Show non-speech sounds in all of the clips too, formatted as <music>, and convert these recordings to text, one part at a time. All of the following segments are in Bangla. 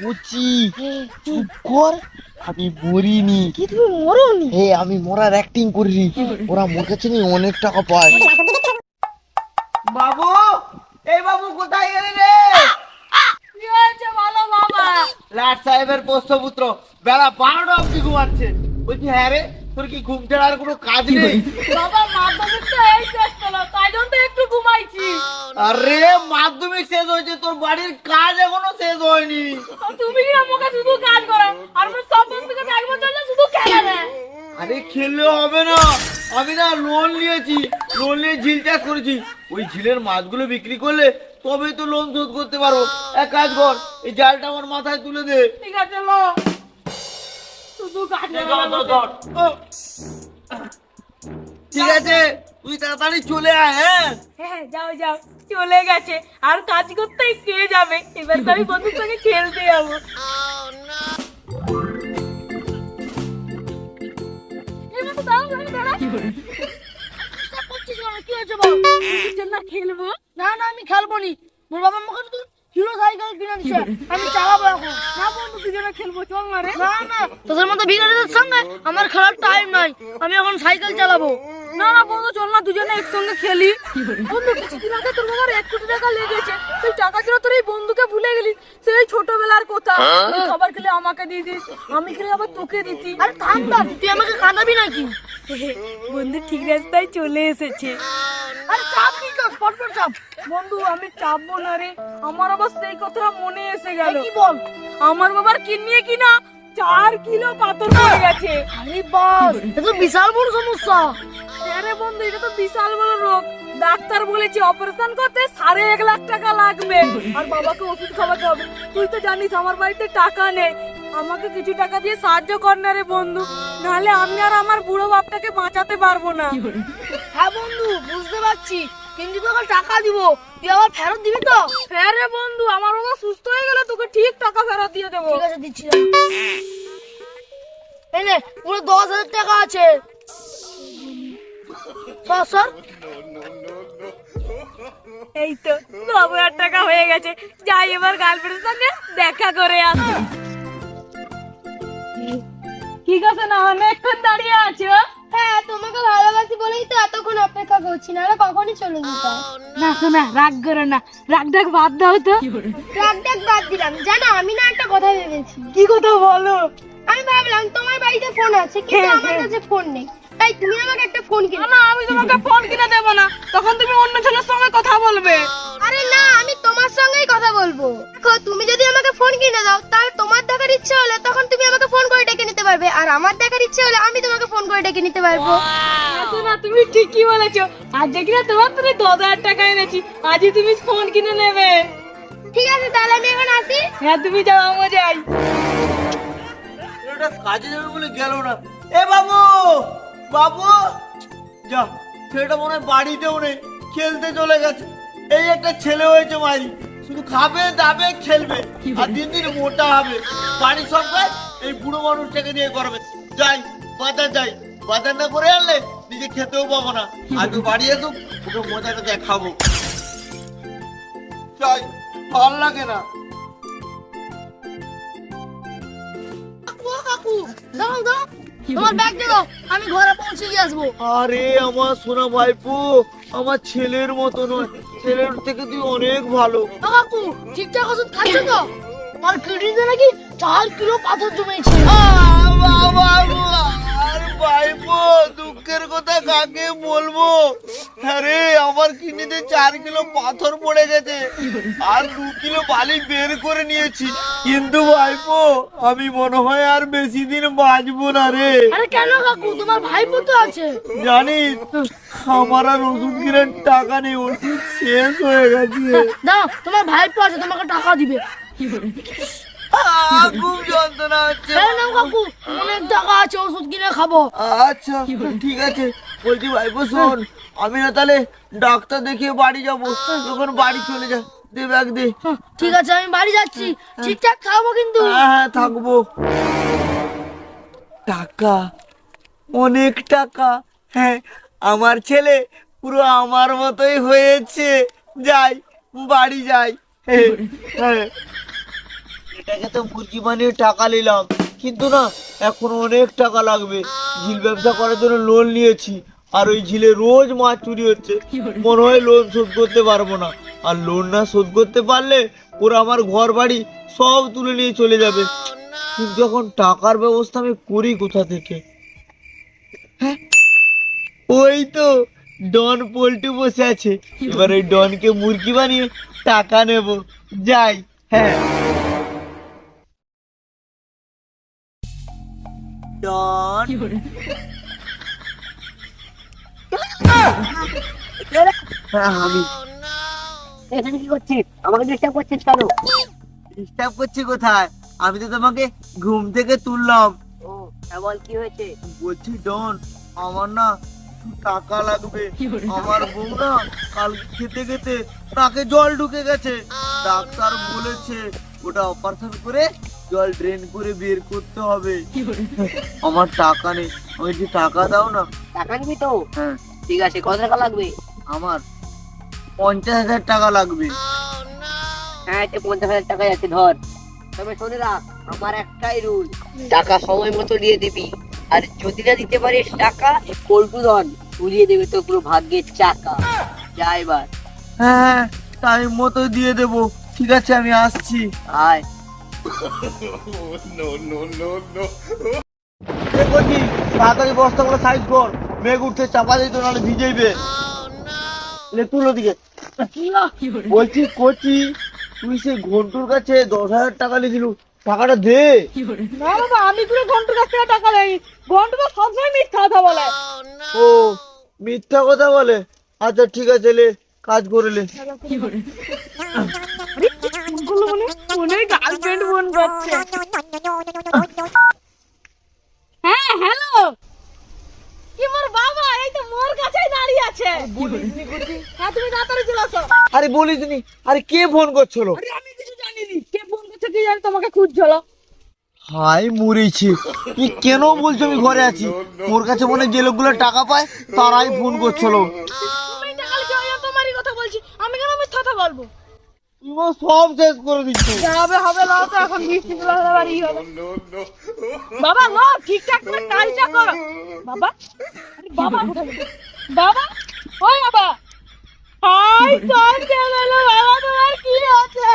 কুচি। চুপ কর আমি মরিনি। কি তুমি মরোনি? হে আমি মরার অ্যাক্টিং করি? ওরা মোর কাছে নিয়ে অনেক টাকা পায়। বাবু এই বাবু কোথায় গেলে রে? কি হয়েছে বলো বাবা? লাট সাহেবের পোষ্যপুত্র বেলা বারোটা অব্দি ঘুমাচ্ছে। বলছি হ্যাঁ রে তোর কি ঘুম ছাড়া আর কোনো কাজ নেই? বাবা মাধ্যমিক তো এই শেষ হলো তাই জন্য একটু ঘুমাইছি। আরে মাধ্যমিক শেষ হয়েছে তোর বাড়ির কাজ এখনও শেষ হয়নি। তুমি কি আমাকে শুধু কাজ করো? আর আমি সব বন্ধুকে দেখব জন্য শুধু খেলে আরে খেললে হবে না। আমি না লোন নিয়েছি লোন নিয়ে ঝিল চাষ করেছি। ওই ঝিলের মাছগুলো বিক্রি করলে তবে তো লোন শোধ করতে পারো। এক কাজ কর এই জালটা আমার মাথায় তুলে দে। ঠিক আছে লো। ঠিক আছে তুই তাড়াতাড়ি চলে আয় হ্যাঁ? হ্যাঁ যাও যাও। চলে গেছে। আর কাজ করতেই কে যাবে? এবার তো আমি বন্ধুর সঙ্গে খেলতে যাব। এবার তো দাঁড়াও, দাঁড়াও, দাঁড়াও। চেষ্টা করছিস কেন? কি হয়েছে বল? আমি জন্য খেলব? না না আমি খেলব নি। মোর বাবা তো হিরো সাইকেল কিনে আমি চালাবো এখন না বন্ধু দুজনে খেলব চল না রে। না না তোদের মতো ভিখারিদের সঙ্গে আমার খেলার টাইম নাই। আমি এখন সাইকেল চালাবো। না না বন্ধু চল না দুজনে একসঙ্গে খেলি। বন্ধু কিছুদিন আগে তোর বাবার এক কোটি টাকা লেগেছে। সেই টাকা ছিল তোর এই বন্ধুকে ভুলে গেলি। সেই ছোটবেলার কথা। তুই খাবার খেলে আমাকে দিয়ে দিস আমি খেলে আবার তোকে দিতি। আরে থাম থাম। তুই আমাকে কাঁদাবি নাকি? বন্ধু ঠিক রাস্তায় চলে এসেছে। আরে চাপ কি কাজ? পটপট চাপ। বন্ধু আমি চাপবো না রে। আমার আবার সেই কথাটা মনে এসে গেল। কি বল? আমার বাবার কিনিয়ে কিনা চার কিলো পাথর পড়ে গেছে। আরে বাস এটা তো বিশাল বড় সমস্যা। আরে বন্ধু এটা তো বিশাল বড় রোগ। ডাক্তার বলেছে অপারেশন করতে সাড়ে এক লাখ টাকা লাগবে। আর বাবাকে ওষুধ খাওয়াতে হবে। তুই তো জানিস আমার বাড়িতে টাকা নেই। আমাকে কিছু টাকা দিয়ে সাহায্য কর না রে বন্ধু। নাহলে আমি আর আমার বুড়ো বাপটাকে বাঁচাতে পারব না। হ্যাঁ বন্ধু বুঝতে পারছি। কিন্তু তোকে টাকা দিব। তুই আবার ফেরত দিবি তো? হ্যাঁ রে বন্ধু আমার বাবা সুস্থ হয়ে গেলে তোকে ঠিক টাকা ফেরত দিয়ে দেবো। ঠিক আছে দিচ্ছি এই নে পুরো দশ হাজার টাকা আছে। সর এই তো নব্বই হাজার টাকা হয়ে গেছে। যাই এবার গার্লফ্রেন্ডের সঙ্গে দেখা করে আসি। ঠিক আছে না অনেকক্ষণ দাঁড়িয়ে আছো হ্যাঁ তোমাকে ভালোবাসি বলেই তো এতক্ষণ অপেক্ষা করছি না কখনই চলে যেতাম না শোনা রাগ করো না। রাগ ডাক বাদ দাও তো। রাগ ডাক বাদ দিলাম। জানো আমি না একটা কথা ভেবেছি। কি কথা বলো? আমি ভাবলাম তোমার বাড়িতে ফোন আছে কিন্তু হ্যাঁ, আমার হ্যাঁ। কাছে ফোন নেই। তাই তুমি আমাকে একটা ফোন কিনে না আমি তোমাকে ফোন কিনে দেবো না। তখন তুমি অন্য ছেলের সঙ্গে কথা বলবে। <laughs> আরে না আমি তোমার সঙ্গেই কথা বলব। দেখো তুমি যদি আমাকে ফোন কিনে দাও তাহলে তোমার দেখার ইচ্ছা হলে তখন তুমি আমাকে ফোন করে পারবে। আর আমার দেখার ইচ্ছে হলে আমি তোমাকে ফোন করে ডেকে নিতে পারব। না তুমি ঠিকই বলেছ। আর দেখি না তোমার তুমি দশ হাজার টাকা এনেছি। আজই তুমি ফোন কিনে নেবে। ঠিক আছে তাহলে আমি এখন আসি। হ্যাঁ তুমি যাও আমি যাই। এটা কাজে যাবে বলে গেল না। এ বাবু বাবু! যা ছেলেটা মনে হয় বাড়িতেও নেই খেলতে চলে গেছে। এই একটা ছেলে হয়েছে মারি। শুধু খাবে দাবে খেলবে। আর দিন দিন মোটা হবে। বাড়ির সব কাজ এই বুড়ো মানুষটাকে দিয়ে করবে যাই বাজার যাই। বাজার না করে আনলে নিজে খেতেও পাবো না। আগে বাড়ি আসুক ওকে মজাটা দেখাবো। যাই ভালো লাগে না। কাকু দাও দাও। তোমার ব্যাগ দে দাও আমি ঘরে পৌঁছে দিয়ে আসব। আরে আমার সোনা ভাইপো আমার ছেলের মতো নয়। ছেলের থেকে তুই অনেক ভালো। কাকু ঠিকঠাক ওষুধ খাচ্ছ তো? আমার কিডনিতে নাকি চার কিলো পাথর জমেছে। আর ভাইপো দুঃখের কথা কাকে বলব? আরে আমার কিডনিতে চার কিলো পাথর পড়ে গেছে। আর দু কিলো বালি বের করে নিয়েছি। কিন্তু ভাইপো আমি মনে হয় আর বেশি দিন বাঁচবো না রে। আরে কেন কাকু? তোমার ভাইপো তো আছে। জানিস আমার আর ওষুধ কেনার টাকা নেই ওষুধ শেষ হয়ে গেছে। দাও তোমার ভাইপো আছে তোমাকে টাকা দিবে। খুব যন্ত্রণা হচ্ছে। কাকু অনেক টাকা আছে ওষুধ কিনে খাব। আচ্ছা ঠিক আছে। বলছি ভাইপো শোন আমি না তাহলে ডাক্তার দেখিয়ে বাড়ি যাব। যখন বাড়ি চলে যা দে ব্যাগ দে। হ্যাঁ, ঠিক আছে আমি বাড়ি যাচ্ছি। ঠিকঠাক খাব কিন্তু। হ্যাঁ হ্যাঁ থাকব। টাকা অনেক টাকা। হ্যাঁ আমার ছেলে পুরো আমার মতোই হয়েছে। যাই বাড়ি যাই। হ্যাঁ, ছেলেটাকে তো মুরগি বানিয়ে টাকা নিলাম। কিন্তু না, এখন অনেক টাকা লাগবে। ঝিল ব্যবসা করার জন্য লোন নিয়েছি। আর ওই ঝিলে রোজ মাছ চুরি হচ্ছে। মনে হয় লোন শোধ করতে পারব না। আর লোন না শোধ করতে পারলে ওরা আমার ঘর বাড়ি সব তুলে নিয়ে চলে যাবে। কিন্তু এখন টাকার ব্যবস্থা আমি করি কোথা থেকে? হ্যাঁ? ওই তো ডন পোল্টু বসে আছে। এবার ওই ডনকে মুরগি বানিয়ে টাকা নেব। যাই হ্যাঁ। ডন। হ্যাঁ আমি এখানে কি করছিস? আমাকে ডিস্টার্ব করছিস কেন? ডিস্টার্ব করছি কোথায়? আমি তো তোমাকে ঘুম থেকে তুললাম। ও বল কি হয়েছে? বলছি ডন আমার না টাকা লাগবে। আমার বউ না কাল খেতে খেতে তাকে জল ঢুকে গেছে। ডাক্তার বলেছে ওটা অপারেশন করে জল ড্রেন করে বের করতে হবে। আমার টাকা নেই। আমি যে টাকা দাও না? টাকা নিবি তো? হ্যাঁ। ঠিক আছে কত টাকা লাগবে? আমার পঞ্চাশ হাজার টাকা লাগবে। হ্যাঁ এটা পঞ্চাশ হাজার টাকা আছে ধর। তবে শোনে রাখ আমার একটাই রুল টাকা সময় মতো দিয়ে দিবি। আর যদি না দিতে পারিস টাকা পল্টু ধন উড়িয়ে দেবে তো পুরো ভাগ্যের চাকা। যা এবার। হ্যাঁ টাইম মতো দিয়ে দেবো। ঠিক আছে আমি আসছি। আয়। এ করছি তাড়াতাড়ি বস্তাগুলো সাইড কর। মেঘ উঠতে চাপা নাহলে ভিজেইবে। লে তুলো দিকে। বলছি করছি তুই সেই ঘন্টুর কাছে দশ হাজার টাকা নিয়েছিল টাকাটা দে। না বাবা আমি কোনো ঘন্টুর কাছ থেকে টাকা নেই ঘন্টু তো সবসময় মিথ্যা কথা বলে। ও মিথ্যা কথা বলে। আচ্ছা ঠিক আছে লে কাজ করে লে। ফোনগুলো মনে ফোনে গার্লফ্রেন্ড ফোন করছে হ্যাঁ হ্যালো কি মোর বাবা এই তো মোর কাছেই দাঁড়িয়ে আছে। হ্যাঁ তুমি তাড়াতাড়ি চলে আসো। আরে বলিস নি আরে কে ফোন করছিল? আরে আমি কিছু জানিনি। কে ফোন করছে কি জানি তোমাকে খুঁজছিল। হাই মরেছি। তুই কেন বলছো আমি ঘরে আছি? ওর কাছে মনে হয় যে লোকগুলো টাকা পায় তারাই ফোন করছিল। তুমি টাকা আমি তোমারই কথা বলছি। আমি কেন মিথ্যা কথা বলব? আমার সব শেষ করে দিচ্ছি। হবে হবে না তো এখন বৃষ্টি চলে বাড়ি হবে। বাবা লো ঠিকঠাক করে কাজটা করো। বাবা আরে বাবা বাবা ওই বাবা। হাই সব গেল বাবা তোমার কি আছে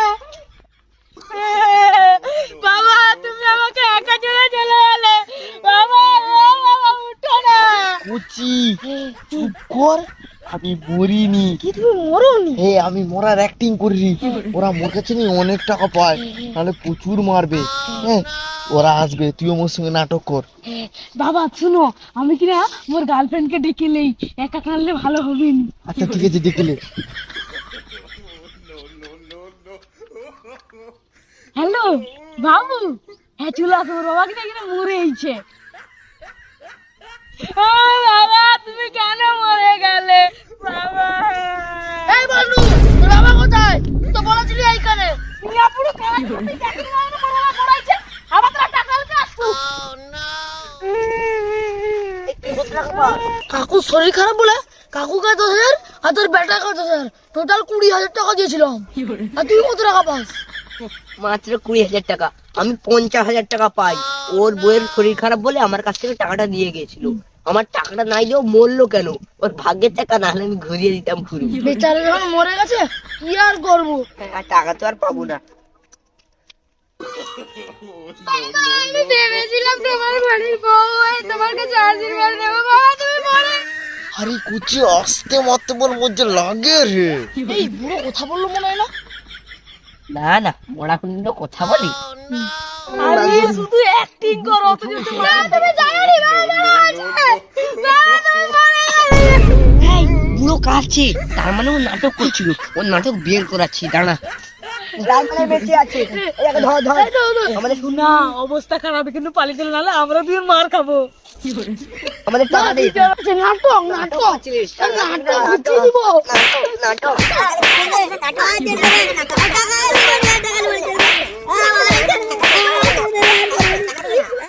বাবা তুমি আমাকে একা ছেড়ে চলে গেলে। বাবা বাবা উঠো না। কুচি চুপ কর। আমি মরিনি। কি তুমি মরোনি? হে আমি মরার অ্যাক্টিং করি ওরা মোর কাছে নিয়ে অনেক টাকা পায় নাহলে প্রচুর মারবে। হ্যাঁ ওরা আসবে তুই আমার সঙ্গে নাটক কর। বাবা শুনো আমি কি না মোর গার্লফ্রেন্ডকে ডেকে নেই একা কানলে ভালো হবে না। আচ্ছা ঠিক আছে দেখলে হ্যালো বাবু হ্যাঁ চলে আসো ওর বাবাকে না মরে এইছে বাবা তুমি কেন মরে গেলে? বাবা। এই বন্ধু তোর বাবা কোথায়? তুই তো বলেছিলি এইখানে। আপুরো করতে বাবা পড়াইছে টাকা আসছো কাকু শরীর খারাপ বলে? কাকুকে দশ হাজার আর তোর বেটাকে দশ হাজার টোটাল কুড়ি হাজার টাকা দিয়েছিলাম। আর তুই কত টাকা পাস? মাত্র কুড়ি হাজার টাকা। আমি পঞ্চাশ হাজার টাকা পাই। ওর বইয়ের শরীর খারাপ বলে আমার কাছ থেকে টাকাটা দিয়ে গেছিল আমার টাকাটা নাই দিয়েও মরলো কেন? ওর ভাগ্যের টাকা না হলে আমি ঘুরিয়ে দিতাম পুরো। বেচারা যখন মরে গেছে কি আর করব? আর টাকা তো আর পাবো না। আমি ভেবেছিলাম তোমার বাড়ির বউ তোমার কাছে আশীর্বাদ নেব বাবা তুমি মরে। আরে কুচি আসতে মারতে বল মধ্যে লাগে রে। এই বুড়ো কথা বলল মনে হয় না না না মোড়া কোনদিনও কথা বলি। আরে শুধু অ্যাক্টিং করো তুমি তুমি জানো নি বুড়ো কাছে তার মানে ও নাটক করছিল। ও নাটক বের করাচ্ছি দাঁড়া। বেঁচে আছে। ধর ধর। আমাদের না অবস্থা খারাপ কিন্তু পালিয়ে গেল নাহলে আমরা দুজন মার খাব। আমাদের টাকা দে। নাটক নাটক। নাটক বুঝিয়ে দিব। নাটক। টাকা